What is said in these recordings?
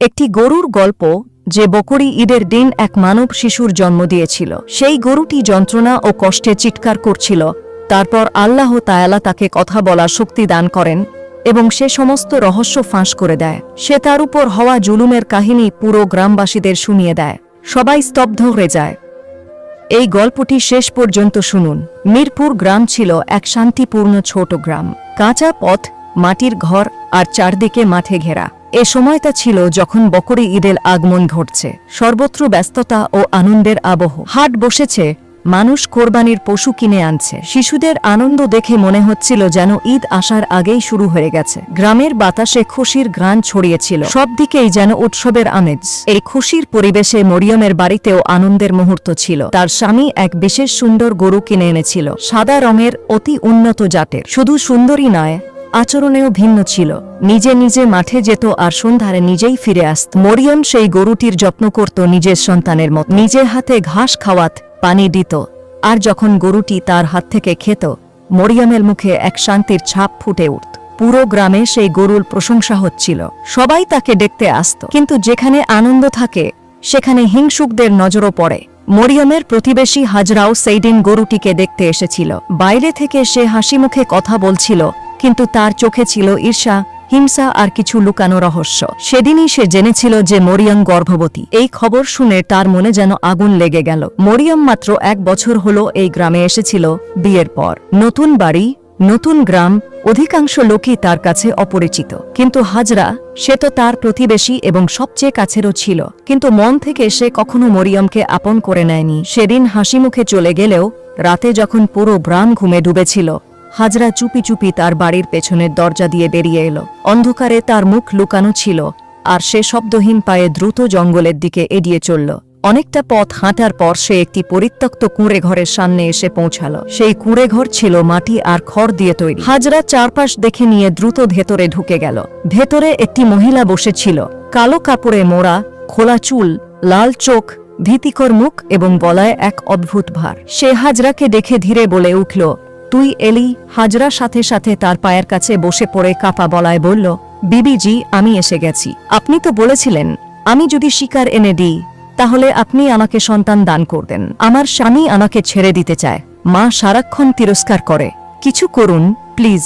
একটি গরুর গল্প যে বকরি ঈদের দিন এক মানব শিশুর জন্ম দিয়েছিল। সেই গরুটি যন্ত্রণা ও কষ্টে চিৎকার করছিল। তারপর আল্লাহ তায়ালা তাকে কথা বলার শক্তি দান করেন এবং সে সমস্ত রহস্য ফাঁস করে দেয়। সে তার উপর হওয়া জুলুমের কাহিনী পুরো গ্রামবাসীদের শুনিয়ে দেয়। সবাই স্তব্ধ হয়ে যায়। এই গল্পটি শেষ পর্যন্ত শুনুন। মিরপুর গ্রাম ছিল এক শান্তিপূর্ণ ছোট গ্রাম। কাঁচা পথ, মাটির ঘর আর চারদিকে মাঠে ঘেরা। এ সময়টা ছিল যখন বকরি ঈদের আগমন ঘটছে। সর্বত্র ব্যস্ততা ও আনন্দের আবহ। হাট বসেছে, মানুষ কোরবানির পশু কিনে আনছে। শিশুদের আনন্দ দেখে মনে হচ্ছিল যেন ঈদ আসার আগেই শুরু হয়ে গেছে। গ্রামের বাতাসে খুশির গ্রান ছড়িয়েছিল। সব দিকেই যেন উৎসবের আমেজ। এই খুশির পরিবেশে মরিয়মের বাড়িতেও আনন্দের মুহূর্ত ছিল। তার স্বামী এক বিশেষ সুন্দর গরু কিনে এনেছিল। সাদা রঙের অতি উন্নত জাতের। শুধু সুন্দরী নয় আচরণেও ভিন্ন ছিল। নিজে নিজে মাঠে যেত আর সন্ধ্যারে নিজেই ফিরে আসত। মরিয়ম সেই গরুটির যত্ন করত নিজের সন্তানের মত। নিজের হাতে ঘাস খাওয়াত, পানি দিত। আর যখন গরুটি তার হাত থেকে খেত, মরিয়মের মুখে এক শান্তির ছাপ ফুটে উঠত। পুরো গ্রামে সেই গরুর প্রশংসা হচ্ছিল। সবাই তাকে দেখতে আসত। কিন্তু যেখানে আনন্দ থাকে, সেখানে হিংসুকদের নজরও পড়ে। মরিয়মের প্রতিবেশী হাজরাও সেই দিন গরুটিকে দেখতে এসেছিল। বাইরে থেকে সে হাসি মুখে কথা বলছিল কিন্তু তার চোখে ছিল ঈর্ষা, হিংসা আর কিছু লুকানো রহস্য। সেদিনই সে জেনেছিল যে মরিয়ম গর্ভবতী। এই খবর শুনে তার মনে যেন আগুন লেগে গেল। মরিয়ম মাত্র এক বছর হলো এই গ্রামে এসেছিল বিয়ের পর। নতুন বাড়ি, নতুন গ্রাম, অধিকাংশ লোকই তার কাছে অপরিচিত। কিন্তু হাজরা, সে তো তার প্রতিবেশী এবং সবচেয়ে কাছেরও ছিল। কিন্তু মন থেকে সে কখনো মরিয়মকে আপন করে নেয়নি। সেদিন হাসি মুখে চলে গেলেও, রাতে যখন পুরো গ্রাম ঘুমে ডুবেছিল হাজরা চুপি চুপি তার বাড়ির পেছনের দরজা দিয়ে বেরিয়ে এলো। অন্ধকারে তার মুখ লুকানো ছিল, আর সে শব্দহীন পায়ে দ্রুত জঙ্গলের দিকে এড়িয়ে চলল। অনেকটা পথ হাঁটার পর সে একটি পরিত্যক্ত কুঁড়ে ঘরের সামনে এসে পৌঁছালো। সেই কুঁড়ে ঘর ছিল মাটি আর খড় দিয়ে তৈরি। হাজরা চারপাশ দেখে নিয়ে দ্রুত ভেতরে ঢুকে গেল। ভেতরে একটি মহিলা বসেছিল, কালো কাপড়ে মোড়া, খোলা চুল, লাল চোখ, ভীতিকর মুখ এবং বলায় এক অদ্ভুত ভার। সে হাজরাকে দেখে ধীরে বলে উঠল তুই এলি হাজরা সাথে সাথে তার পায়ের কাছে বসে পড়ে কাপা বলায় বলল, বিবিজি, আমি এসে গেছি। আপনি তো বলেছিলেন, আমি যদি শিকার এনে দিই, তাহলে আপনি আমাকে সন্তান দান করবেন। আমার স্বামী আমাকে ছেড়ে দিতে চায়। মা সারাক্ষণ তিরস্কার করে। কিছু করুন, প্লিজ।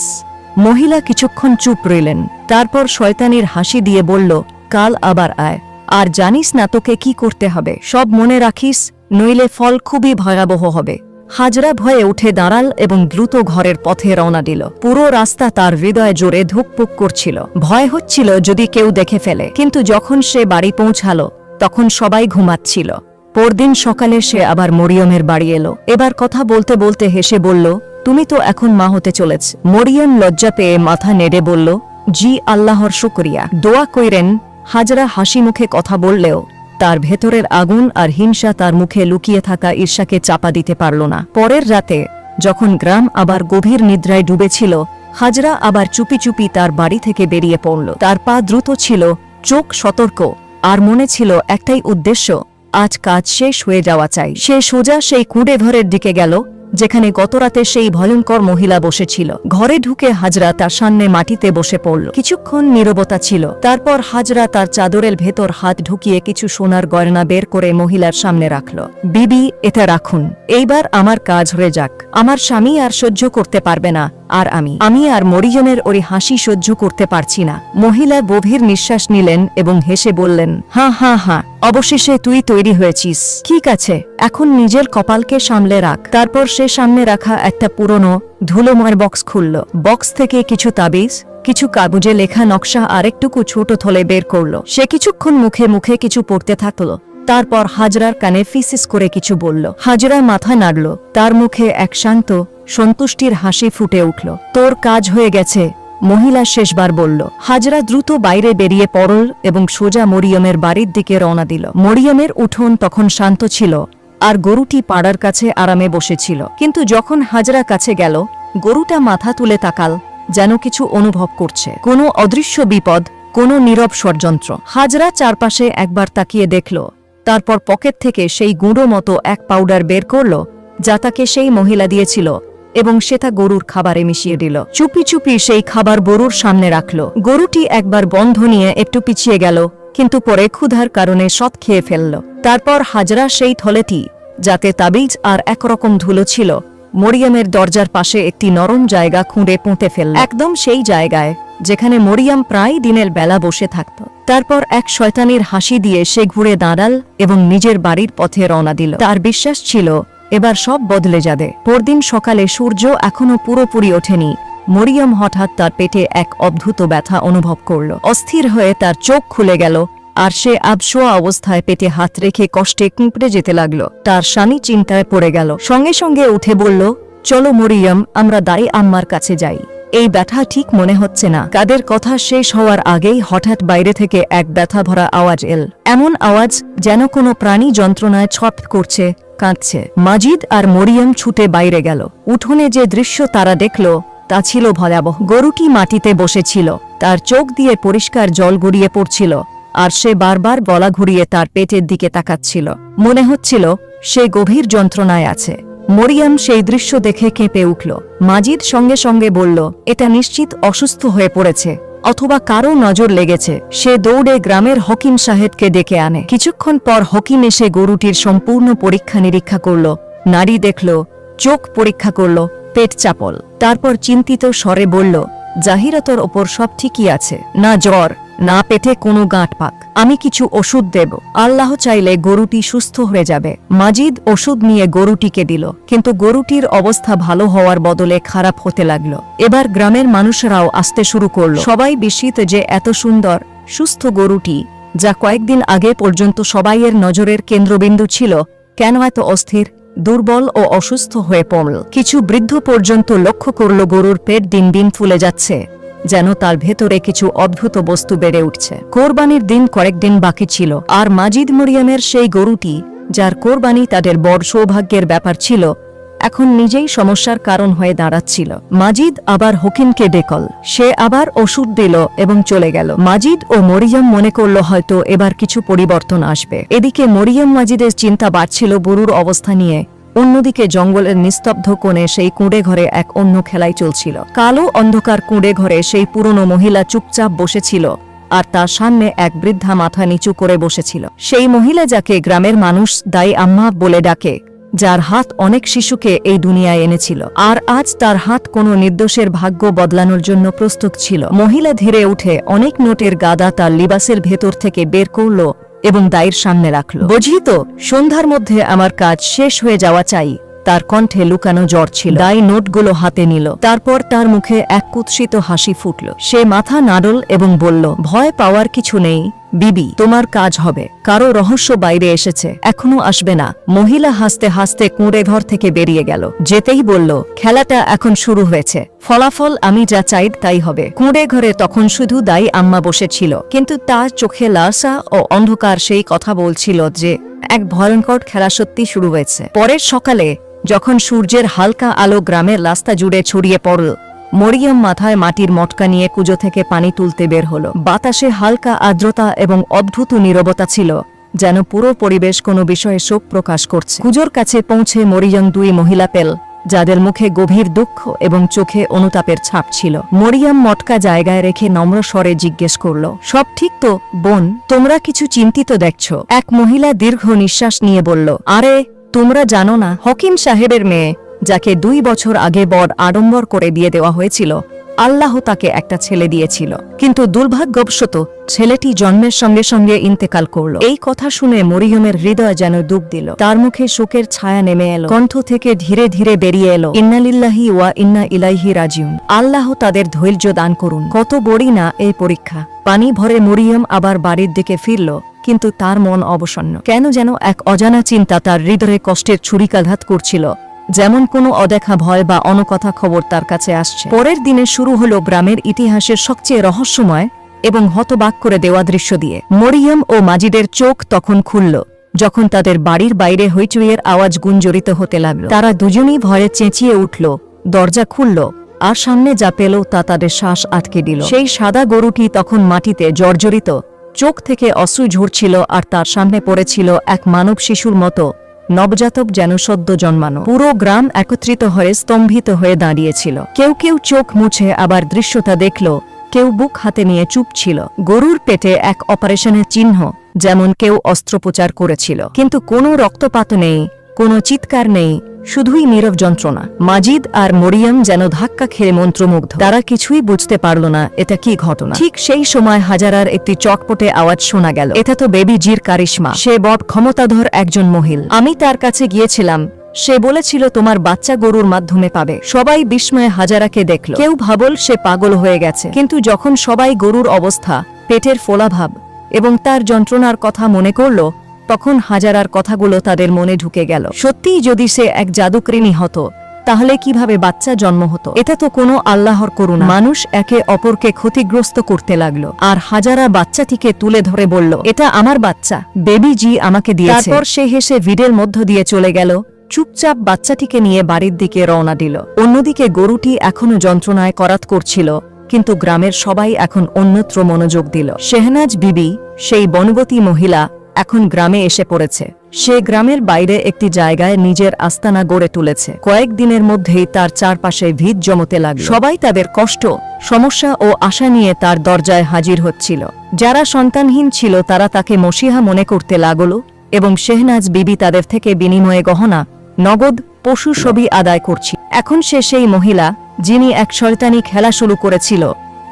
মহিলা কিছুক্ষণ চুপ রইলেন। তারপর শয়তানির হাসি দিয়ে বলল, কাল আবার আয়। আর জানিস না তোকে কি করতে হবে। সব মনে রাখিস, নইলে ফল খুবই ভয়াবহ হবে। হাজরা ভয়ে উঠে দাঁড়াল এবং দ্রুত ঘরের পথে রওনা দিল। পুরো রাস্তা তার হৃদয় জোরে ধুকপুক করছিল। ভয় হচ্ছিল যদি কেউ দেখে ফেলে, কিন্তু যখন সে বাড়ি পৌঁছালো, তখন সবাই ঘুমাচ্ছিল। পরদিন সকালে সে আবার মরিয়মের বাড়ি এলো। এবার কথা বলতে বলতে হেসে বলল, তুমি তো এখন মা হতে চলেছ। মরিয়ম লজ্জা পেয়ে মাথা নেড়ে বলল, জি, আল্লাহর শুকরিয়া। দোয়া কইরেন, হাজরা হাসি মুখে কথা বললেও তার ভেতরের আগুন আর হিংসা তার মুখে লুকিয়ে থাকা ঈর্ষাকে চাপা দিতে পারল না। পরের রাতে, যখন গ্রাম আবার গভীর নিদ্রায় ডুবেছিল, হাজরা আবার চুপি চুপি তার বাড়ি থেকে বেরিয়ে পড়ল। তার পা দ্রুত ছিল, চোখ সতর্ক, আর মনে ছিল একটাই উদ্দেশ্য, আজ কাজ শেষ হয়ে যাওয়া চাই। সে সোজা সেই কুঁড়ে ঘরের দিকে গেল যেখানে গতরাতে সেই ভয়ঙ্কর মহিলা বসেছিল। ঘরে ঢুকে হাজরা তার সামনে মাটিতে বসে পড়ল। কিছুক্ষণ নিরবতা ছিল। তারপর হাজরা তার চাদরের ভেতর হাত ঢুকিয়ে কিছু সোনার গয়না বের করে মহিলার সামনে রাখল। বিবি, এটা রাখুন। এইবার আমার কাজ হয়ে যাক। আমার স্বামী আর সহ্য করতে পারবে না। আর আমি। আমি আর মরিজনের ওই হাসি সহ্য করতে পারছি না। মহিলা গভীর নিঃশ্বাস নিলেন এবং হেসে বললেন, হাঁ হাঁ হাঁ, অবশেষে তুই তৈরি হয়েছিস। ঠিক আছে, এখন নিজের কপালকে সামলে রাখ। তারপর সে সামনে রাখা একটা পুরনো ধুলোময় বক্স খুলল। বক্স থেকে কিছু তাবিজ, কিছু কাগজে লেখা নকশা আরেকটুকু ছোট থলে বের করল। সে কিছুক্ষণ মুখে মুখে কিছু পড়তে থাকল। তারপর হাজরার কানে ফিসিস করে কিছু বলল। হাজরা মাথা নাড়ল। তার মুখে এক শান্ত সন্তুষ্টির হাসি ফুটে উঠল। তোর কাজ হয়ে গেছে, মহিলা শেষবার বলল। হাজরা দ্রুত বাইরে বেরিয়ে পড়ল এবং সোজা মরিয়মের বাড়ির দিকে রওনা দিল। মরিয়মের উঠোন তখন শান্ত ছিল, আর গরুটি পাড়ার কাছে আরামে বসেছিল। কিন্তু যখন হাজরা কাছে গেল, গরুটা মাথা তুলে তাকাল, যেন কিছু অনুভব করছে। কোনো অদৃশ্য বিপদ, কোনো নীরব ষড়যন্ত্র। হাজরা চারপাশে একবার তাকিয়ে দেখল, তারপর পকেট থেকে সেই গুঁড়ো মতো এক পাউডার বের করল, যা তাকে সেই মহিলা দিয়েছিল। এবং সেটা গরুর খাবারে মিশিয়ে দিল। চুপি চুপি সেই খাবার গরুর সামনে রাখল। গরুটি একবার বন্ধ নিয়ে একটু পিছিয়ে গেল, কিন্তু পরে ক্ষুধার কারণে সৎ খেয়ে ফেলল। তারপর হাজরা সেই থলেটি, যাতে তাবিজ আর একরকম ধুলো ছিল, মরিয়মের দরজার পাশে একটি নরম জায়গা খুঁড়ে পুঁতে ফেলল। একদম সেই জায়গায়, যেখানে মরিয়াম প্রায় দিনের বেলা বসে থাকত। তারপর এক শয়তানির হাসি দিয়ে সে ঘুরে দাঁড়াল এবং নিজের বাড়ির পথে রওনা দিল। তার বিশ্বাস ছিল এবার সব বদলে যাবে। পরদিন সকালে সূর্য এখনও পুরোপুরি ওঠেনি। মরিয়ম হঠাৎ তার পেটে এক অদ্ভুত ব্যথা অনুভব করল। অস্থির হয়ে তার চোখ খুলে গেল, আর সে আবসোয়া অবস্থায় পেটে হাত রেখে কষ্টে কুঁপড়ে যেতে লাগল। তার স্বামী চিন্তায় পড়ে গেল। সঙ্গে সঙ্গে উঠে বলল, চলো মরিয়ম, আমরা দাই আম্মার কাছে যাই। এই ব্যথা ঠিক মনে হচ্ছে না। কাদের কথা শেষ হওয়ার আগেই হঠাৎ বাইরে থেকে এক ব্যথা ভরা আওয়াজ এল। এমন আওয়াজ যেন কোনো প্রাণী যন্ত্রণায় ছট করছে। কাঁদছে। মাজিদ আর মরিয়ম ছুটে বাইরে গেল। উঠোনে যে দৃশ্য তারা দেখল, তা ছিল ভয়াবহ। গরুটি মাটিতে বসেছিল। তার চোখ দিয়ে পরিষ্কার জল গড়িয়ে পড়ছিল, আর সে বারবার গলা ঘুরিয়ে তার পেটের দিকে তাকাচ্ছিল। মনে হচ্ছিল, সে গভীর যন্ত্রণায় আছে। মরিয়াম সেই দৃশ্য দেখে কেঁপে উঠল। মাজিদ সঙ্গে সঙ্গে বলল, এটা নিশ্চিত অসুস্থ হয়ে পড়েছে। অথবা কারও নজর লেগেছে, সে দৌড়ে গ্রামের হকিম সাহেবকে ডেকে আনে। কিছুক্ষণ পর হকিম এসে গরুটির সম্পূর্ণ পরীক্ষা নিরীক্ষা করল। নারী দেখল, চোখ পরীক্ষা করল, পেট চাপল। তারপর চিন্তিত স্বরে বলল, জাহিরাতর ওপর সব ঠিকই আছে। না জ্বর না পেটে কোনো গাঁট পাক। আমি কিছু ওষুধ দেব। আল্লাহ চাইলে গরুটি সুস্থ হয়ে যাবে। মাজিদ ওষুধ নিয়ে গরুটিকে দিল, কিন্তু গরুটির অবস্থা ভালো হওয়ার বদলে খারাপ হতে লাগল। এবার গ্রামের মানুষরাও আসতে শুরু করল। সবাই বিস্মিত যে এত সুন্দর, সুস্থ গরুটি, যা কয়েকদিন আগে পর্যন্ত সবাইয়ের নজরের কেন্দ্রবিন্দু ছিল, কেন এত অস্থির, দুর্বল ও অসুস্থ হয়ে পড়ল। কিছু বৃদ্ধ পর্যন্ত লক্ষ্য করল গরুর পেট দিন দিন ফুলে যাচ্ছে। যেন তার ভেতরে কিছু অদ্ভুত বস্তু বেড়ে উঠছে। কোরবানির দিন কয়েকদিন বাকি ছিল, আর মাজিদ মরিয়মের সেই গরুটি, যার কোরবানি তাদের বড় সৌভাগ্যের ব্যাপার ছিল, এখন নিজেই সমস্যার কারণ হয়ে দাঁড়াচ্ছিল। মাজিদ আবার হকিমকে ডেকল। সে আবার ওষুধ দিল এবং চলে গেল। মাজিদ ও মরিয়ম মনে করল হয়তো এবার কিছু পরিবর্তন আসবে। এদিকে মরিয়ম মাজিদের চিন্তা বাড়ছিল বরুর অবস্থা নিয়ে। অন্যদিকে জঙ্গলের নিস্তব্ধ কোণে সেই কুঁড়ে ঘরে এক অন্য খেলাই চলছিল। কালো অন্ধকার কুঁড়ে ঘরে সেই পুরনো মহিলা চুপচাপ বসেছিল আর তার সামনে এক বৃদ্ধা মাথা নিচু করে বসেছিল। সেই মহিলা যাকে গ্রামের মানুষ দায়ী আম্মা বলে ডাকে, যার হাত অনেক শিশুকে এই দুনিয়ায় এনেছিল আর আজ তার হাত কোনো নির্দোষের ভাগ্য বদলানোর জন্য প্রস্তুত ছিল। মহিলা ধীরে উঠে অনেক নোটের গাদা তার লিবাসের ভেতর থেকে বের করল এবং দায়ের সামনে রাখল। বুঝি তো সন্ধ্যার মধ্যে আমার কাজ শেষ হয়ে যাওয়া চাই তার কণ্ঠে লুকানো জ্বর ছিল। দাই নোটগুলো হাতে নিল। তারপর তার মুখে এক কুৎসিত হাসি ফুটল। সে মাথা নাড়ল এবং বলল ভয় পাওয়ার কিছু নেই বিবি, তোমার কাজ হবে। কারও রহস্য বাইরে এসেছে। এখনও আসবে না। মহিলা হাসতে হাসতে কুঁড়ে ঘর থেকে বেরিয়ে গেল। যেতেই বলল, খেলাটা এখন শুরু হয়েছে। ফলাফল আমি যা চাই তাই হবে। কুঁড়ে ঘরে তখন শুধু দাই আম্মা বসেছিল। কিন্তু তার চোখে লাসা ও অন্ধকার সেই কথা বলছিল যে, এক ভয়ঙ্কর খেলা সত্যি শুরু হয়েছে। পরের সকালে, যখন সূর্যের হালকা আলো গ্রামের রাস্তা জুড়ে ছড়িয়ে পড়ল মরিয়ম মাথায় মাটির মটকা নিয়ে কুজো থেকে পানি তুলতে বের হল। বাতাসে হালকা আর্দ্রতা এবং অদ্ভুত নীরবতা ছিল, যেন পুরো পরিবেশ কোনো বিষয়ে শোক প্রকাশ করছে। কুজোর কাছে পৌঁছে মরিয়ম দুই মহিলা পেল, যাদের মুখে গভীর দুঃখ এবং চোখে অনুতাপের ছাপ ছিল। মরিয়াম মটকা জায়গায় রেখে নম্র স্বরে জিজ্ঞেস করল, সব ঠিক তো, বোন? তোমরা কিছু চিন্তিত দেখছ? এক মহিলা দীর্ঘ নিঃশ্বাস নিয়ে বলল, আরে, তোমরা জানো না, হকিম সাহেবের মেয়ে যাকে দুই বছর আগে বর আড়ম্বর করে বিয়ে দেওয়া হয়েছিল, আল্লাহ তাকে একটা ছেলে দিয়েছিল। কিন্তু দুর্ভাগ্যবশত ছেলেটি জন্মের সঙ্গে সঙ্গে ইন্তেকাল করল। এই কথা শুনে মরিয়মের হৃদয় যেন ডুব দিল। তার মুখে শোকের ছায়া নেমে এলো। কণ্ঠ থেকে ধীরে ধীরে বেরিয়ে এলো। ইন্নালিল্লাহি ওয়া ইন্না ইলাইহি রাজিউন। আল্লাহ তাদের ধৈর্য দান করুন। কত বড়ই না এই পরীক্ষা। পানি ভরে মরিয়ম আবার বাড়ির দিকে ফিরল, কিন্তু তার মন অবসন্ন। কেন যেন এক অজানা চিন্তা তার হৃদয়ে কষ্টের ছুরিকাঘাত করছিল। যেমন কোনো অদেখা ভয় বা অনকথা খবর তার কাছে আসছে। পরের দিনে শুরু হলো গ্রামের ইতিহাসের সবচেয়ে রহস্যময় এবং হতবাক করে দেওয়া দৃশ্য দিয়ে। মরিয়ম ও মাজিদের চোখ তখন খুলল, যখন তাদের বাড়ির বাইরে হইচুইয়ের আওয়াজ গুঞ্জরিত হতে লাগল। তারা দুজনেই ভয়ে চেঁচিয়ে উঠল, দরজা খুলল, আর সামনে যা পেল তা তাদের শ্বাস আটকে দিল। সেই সাদা গরুটি তখন মাটিতে জর্জরিত, চোখ থেকে অশ্রু ঝরছিল আর তার সামনে পড়েছিল এক মানব শিশুর মতো নবজাতক যেন সদ্য জন্মানো। পুরো গ্রাম একত্রিত হয়ে স্তম্ভিত হয়ে দাঁড়িয়েছিল। কেউ কেউ চোখ মুছে আবার দৃশ্যতা দেখল, কেউ বুক হাতে নিয়ে চুপ ছিল। গরুর পেটে এক অপারেশনের চিহ্ন, যেমন কেউ অস্ত্রোপচার করেছিল। কিন্তু কোনো রক্তপাত নেই কোনো চিৎকার নেই, শুধুই নীরব যন্ত্রণা। মাজিদ আর মরিয়ম যেন ধাক্কা খেয়ে মন্ত্রমুগ্ধ। তারা কিছুই বুঝতে পারল না, এটা কি ঘটনা। ঠিক সেই সময় হাজারার একটি চটপটে আওয়াজ শোনা গেল। এটা তো বেবি জির কারিশমা। সে বব ক্ষমতাধর একজন মহিল। আমি তার কাছে গিয়েছিলাম। সে বলেছিল, তোমার বাচ্চা গরুর মাধ্যমে পাবে। সবাই বিস্ময়ে হাজারাকে দেখল। কেউ ভাবল, সে পাগল হয়ে গেছে। কিন্তু যখন সবাই গরুর অবস্থা, পেটের ফোলাভাব এবং তার যন্ত্রণার কথা মনে করল তখন হাজারার কথাগুলো তাদের মনে ঢুকে গেল। সত্যিই যদি সে এক জাদুকরিণী হতো, তাহলে কীভাবে বাচ্চা জন্ম হতো? এটা তো কোনো আল্লাহর করুণা। মানুষ একে অপরকে ক্ষতিগ্রস্ত করতে লাগল, আর হাজারা বাচ্চাটিকে তুলে ধরে বলল, এটা আমার বাচ্চা। বেবি জি আমাকে দিয়েছে। তারপর সে হেসে ভিডের মধ্য দিয়ে চলে গেল, চুপচাপ বাচ্চাটিকে নিয়ে বাড়ির দিকে রওনা দিল। অন্যদিকে গরুটি এখনও যন্ত্রণায় করাত করছিল, কিন্তু গ্রামের সবাই এখন অন্যত্র মনোযোগ দিল। শেহনাজ বিবি, সেই বনবতী মহিলা এখন গ্রামে এসে পড়েছে। সে গ্রামের বাইরে একটি জায়গায় নিজের আস্তানা গড়ে তুলেছে। কয়েকদিনের মধ্যেই তার চারপাশে ভিত জমতে লাগল। সবাই তাদের কষ্ট, সমস্যা ও আশা নিয়ে তার দরজায় হাজির হচ্ছিল। যারা সন্তানহীন ছিল তারা তাকে মসিহা মনে করতে লাগল এবং শেহনাজ বিবি তাদের থেকে বিনিময়ে গহনা, নগদ, পশু ছবি আদায় করছি এখন সে সেই মহিলা, যিনি এক শয়তানি খেলা শুরু করেছিল।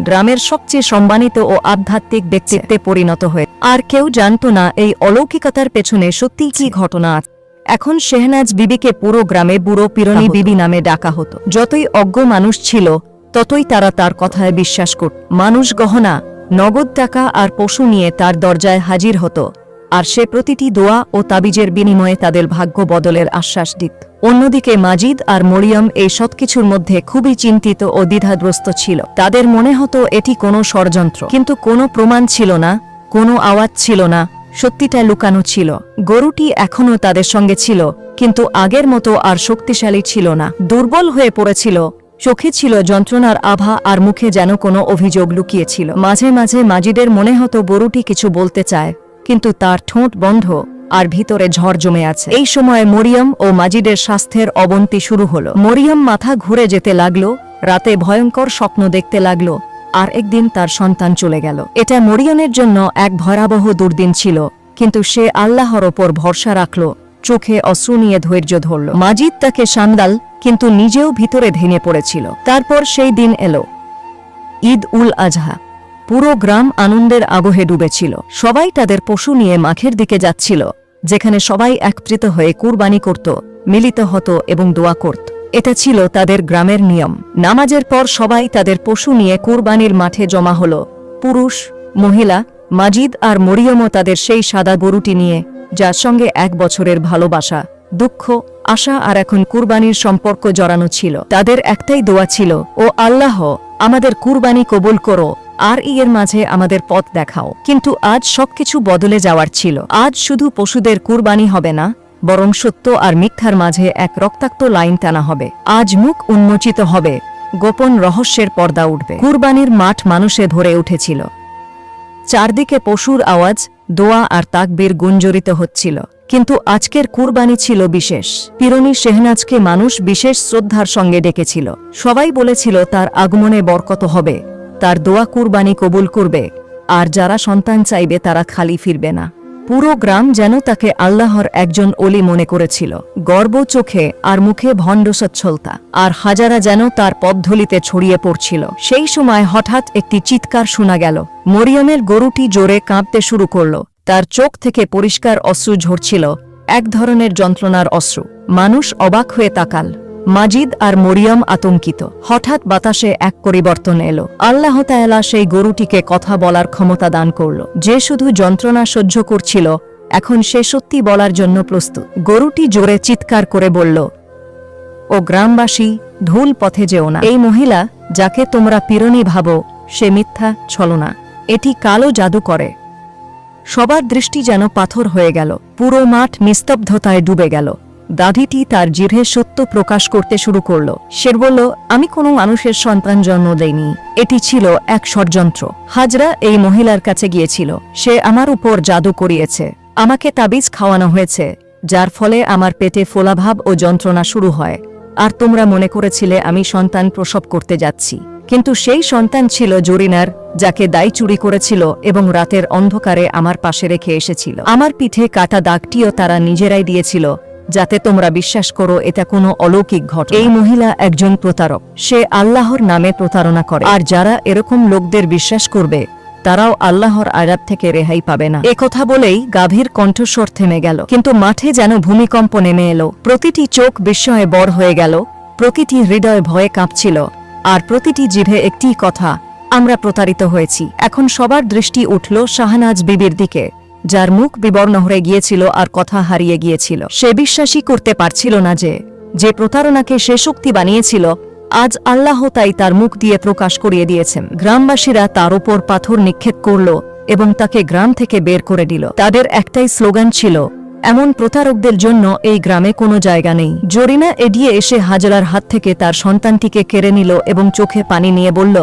গ্রামের সবচেয়ে সম্মানিত ও আধ্যাত্মিক ব্যক্তিত্বে পরিণত হয়ে আর কেউ জানত না এই অলৌকিকতার পেছনে সত্যি কি ঘটনা আছে। এখন শেহনাজ বিবিকে পুরো গ্রামে বুড়ো পিরনি বিবি নামে ডাকা হতো। যতই অজ্ঞ মানুষ ছিল ততই তারা তার কথায় বিশ্বাস করত। মানুষ গহনা নগদ টাকা আর পশু নিয়ে তার দরজায় হাজির হতো আর সে প্রতিটি দোয়া ও তাবিজের বিনিময়ে তাদের ভাগ্য বদলের আশ্বাস দিত। অন্যদিকে মাজিদ আর মরিয়ম এই সবকিছুর মধ্যে খুবই চিন্তিত ও দ্বিধাগ্রস্ত ছিল। তাদের মনে হতো এটি কোনো ষড়যন্ত্র কিন্তু কোনো প্রমাণ ছিল না কোনো আওয়াজ ছিল না, সত্যিটা লুকানো ছিল। গরুটি এখনও তাদের সঙ্গে ছিল, কিন্তু আগের মতো আর শক্তিশালী ছিল না। দুর্বল হয়ে পড়েছিল চোখে ছিল যন্ত্রণার আভা আর মুখে যেন কোনো অভিযোগ লুকিয়েছিল। মাঝে মাঝে মাজিদের মনে হতো গরুটি কিছু বলতে চায়, কিন্তু তার ঠোঁট বন্ধ আর ভিতরে ঝড় জমে আছে। এই সময় মরিয়ম ও মাজিদের স্বাস্থ্যের অবনতি শুরু হলো। মরিয়ম মাথা ঘুরে যেতে লাগল, রাতে ভয়ঙ্কর স্বপ্ন দেখতে লাগল আর একদিন তার সন্তান চলে গেল। এটা মরিয়মের জন্য এক ভয়াবহ দুর্দিন ছিল, কিন্তু সে আল্লাহর ওপর ভরসা রাখল, চোখে অশ্রু নিয়ে ধৈর্য ধরল। মাজিদ তাকে সান্দাল, কিন্তু নিজেও ভিতরে ভেঙে পড়েছিল। তারপর সেই দিন এলো। ঈদ উল আজহা। পুরো গ্রাম আনন্দের আবহে ডুবেছিল। সবাই তাদের পশু নিয়ে মাঠের দিকে যাচ্ছিল, যেখানে সবাই একত্রিত হয়ে কুরবানি করত, মিলিত হতো এবং দোয়া করত। এটা ছিল তাদের গ্রামের নিয়ম। নামাজের পর সবাই তাদের পশু নিয়ে কুরবানির মাঠে জমা হল। পুরুষ, মহিলা, মাজিদ আর মরিয়মও তাদের সেই সাদা গরুটি নিয়ে, যার সঙ্গে এক বছরের ভালোবাসা, দুঃখ, আশা আর এখন কুরবানির সম্পর্ক জড়ানো ছিল। তাদের একটাই দোয়া ছিল, ও আল্লাহ, আমাদের কুরবানি কবুল করো, আর এর মাঝে আমাদের পথ দেখাও। কিন্তু আজ সবকিছু বদলে যাওয়ার ছিল। আজ শুধু পশুদের কুরবানি হবে না বরং সত্য আর মিথ্যার মাঝে এক রক্তাক্ত লাইন টানা হবে। আজ মুখ উন্মোচিত হবে। গোপন রহস্যের পর্দা উঠবে। কুরবানির মাঠ মানুষে ধরে উঠেছিল। চারদিকে পশুর আওয়াজ, দোয়া আর তাকবীর গুঞ্জরিত হচ্ছিল। কিন্তু আজকের কুরবানি ছিল বিশেষ। পিরনি শেহনাজকে মানুষ বিশেষ শ্রদ্ধার সঙ্গে ডেকেছিল। সবাই বলেছিল, তার আগমনে বরকত হবে। তার দোয়া কুরবানি কবুল করবে। আর যারা সন্তান চাইবে, তারা খালি ফিরবে না। পুরো গ্রাম যেন তাকে আল্লাহর একজন অলি মনে করেছিল। গর্ব চোখে আর মুখে ভণ্ড সচ্ছলতা। আর হাজারা যেন তার পদ্ধলিতে ছড়িয়ে পড়ছিল। সেই সময় হঠাৎ একটি চিৎকার শোনা গেল। মরিয়মের গরুটি জোরে কাঁপতে শুরু করল। তার চোখ থেকে পরিষ্কার অশ্রু ঝরছিল। এক ধরনের যন্ত্রণার অশ্রু। মানুষ অবাক হয়ে তাকাল। মাজিদ আর মরিয়ম আতঙ্কিত। হঠাৎ বাতাসে এক পরিবর্তন এলো। আল্লাহ তায়ালা সেই গরুটিকে কথা বলার ক্ষমতা দান করল। যে শুধু যন্ত্রণা সহ্য করছিল, এখন সে সত্যি বলার জন্য প্রস্তুত। গরুটি জোরে চিৎকার করে বলল, ও গ্রামবাসী, ধুল পথে যেও না। এই মহিলা, যাকে তোমরা পিরনি ভাবো, সে মিথ্যা ছলনা এটি কালো জাদু করে। সবার দৃষ্টি যেন পাথর হয়ে গেল। পুরো মাঠ নিস্তব্ধতায় ডুবে গেল। দাধিটি তার জিভে সত্য প্রকাশ করতে শুরু করল। সে বলল, আমি কোনো মানুষের সন্তান জন্ম দেইনি। এটি ছিল এক ষড়যন্ত্র। হাজরা এই মহিলার কাছে গিয়েছিল। সে আমার উপর জাদু করিয়েছে। আমাকে তাবিজ খাওয়ানো হয়েছে, যার ফলে আমার পেটে ফোলাভাব ও যন্ত্রণা শুরু হয়। আর তোমরা মনে করেছিলে আমি সন্তান প্রসব করতে যাচ্ছি। কিন্তু সেই সন্তান ছিল জরিনার, যাকে দাই চুরি করেছিল এবং রাতের অন্ধকারে আমার পাশে রেখে এসেছিল। আমার পিঠে কাটা দাগটিও তারা নিজেরাই দিয়েছিল। যাতে তোমরা বিশ্বাস করো, এটা কোনো অলৌকিক ঘটনা। এই মহিলা একজন প্রতারক। সে আল্লাহর নামে প্রতারণা করে। আর যারা এরকম লোকদের বিশ্বাস করবে, তারাও আল্লাহর আয়াত থেকে রেহাই পাবে না। কথা বলেই গাভীর কণ্ঠস্বর থেমে গেল। কিন্তু মাঠে যেন ভূমিকম্প নেমে এলো। প্রতিটি চোখ বিস্ময়ে বড় হয়ে গেল। প্রতিটি হৃদয় ভয়ে কাঁপছিল। আর প্রতিটি জিভে একটি কথা, আমরা প্রতারিত হয়েছি। এখন সবার দৃষ্টি উঠল শাহনাজ বিবির দিকে। যার মুখ বিবর্ণ হয়ে গিয়েছিল আর কথা হারিয়ে গিয়েছিল। সে বিশ্বাসই করতে পারছিল না যে যে প্রতারণাকে সে শক্তি বানিয়েছিল, আজ আল্লাহ তাই তার মুখ দিয়ে প্রকাশ করিয়ে দিয়েছেন। গ্রামবাসীরা তার উপর পাথর নিক্ষেপ করল এবং তাকে গ্রাম থেকে বের করে দিল। তাদের একটাই স্লোগান ছিল, এমন প্রতারকদের জন্য এই গ্রামে কোনো জায়গা নেই। জরিনা এড়িয়ে এসে হাজরার হাত থেকে তার সন্তানটিকে কেড়ে নিল এবং চোখে পানি নিয়ে বলল,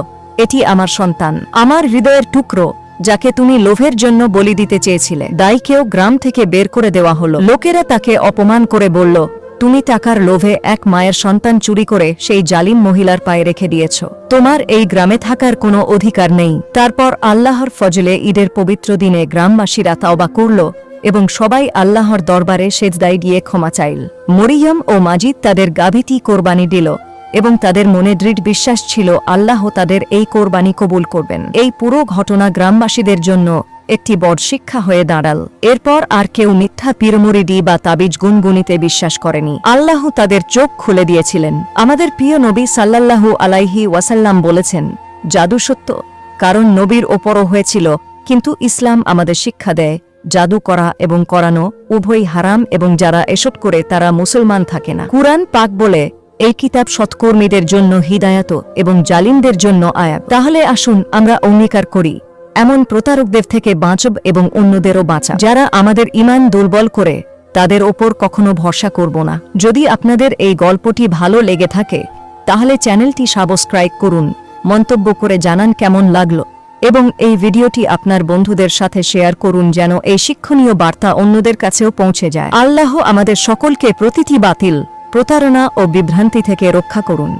এটি আমার সন্তান। আমার হৃদয়ের টুকরো যাকে তুমি লোভের জন্য বলি দিতে চেয়েছিলে। দাইকেও গ্রাম থেকে বের করে দেওয়া হলো। লোকেরা তাকে অপমান করে বলল, তুমি টাকার লোভে এক মায়ের সন্তান চুরি করে সেই জালিম মহিলার পায়ে রেখে দিয়েছ। তোমার এই গ্রামে থাকার কোনো অধিকার নেই। তারপর আল্লাহর ফজলে ঈদের পবিত্র দিনে গ্রামবাসীরা তাওবা করল এবং সবাই আল্লাহর দরবারে সেজদাই দিয়ে ক্ষমা চাইল। মরিয়ম ও মাজিদ তাদের গাভীটি কোরবানি দিল। এবং তাদের মনে দৃঢ় বিশ্বাস ছিল, আল্লাহ তাদের এই কোরবানি কবুল করবেন। এই পুরো ঘটনা গ্রামবাসীদের জন্য একটি বড় শিক্ষা হয়ে দাঁড়াল। এরপর আর কেউ মিথ্যা পীরমুরিদি বা তাবিজ গুনগুনিতে বিশ্বাস করেনি। আল্লাহ তাদের চোখ খুলে দিয়েছিলেন। আমাদের প্রিয় নবী সাল্লাল্লাহু আলাইহি ওয়াসাল্লাম বলেছেন, জাদু সত্য, কারণ নবীর ওপরও হয়েছিল, কিন্তু ইসলাম আমাদের শিক্ষা দেয়, জাদু করা এবং করানো উভয় হারাম এবং যারা এসব করে তারা মুসলমান থাকে না। কুরআন পাক বলে এই কিতাব সৎকর্মীদের জন্য হিদায়াত এবং জালিমদের জন্য আয়াত। তাহলে আসুন আমরা অঙ্গীকার করি, এমন প্রতারকদের থেকে বাঁচব এবং অন্যদেরও বাঁচা। যারা আমাদের ইমান দুর্বল করে, তাদের ওপর কখনো ভরসা করব না। যদি আপনাদের এই গল্পটি ভালো লেগে থাকে, তাহলে চ্যানেলটি সাবস্ক্রাইব করুন, মন্তব্য করে জানান কেমন লাগল, এবং এই ভিডিওটি আপনার বন্ধুদের সাথে শেয়ার করুন যেন এই শিক্ষণীয় বার্তা অন্যদের কাছেও পৌঁছে যায়। আল্লাহ আমাদের সকলকে প্রতিটি বাতিল প্রতারণা ও বিভ্রান্তি থেকে রক্ষা করুন।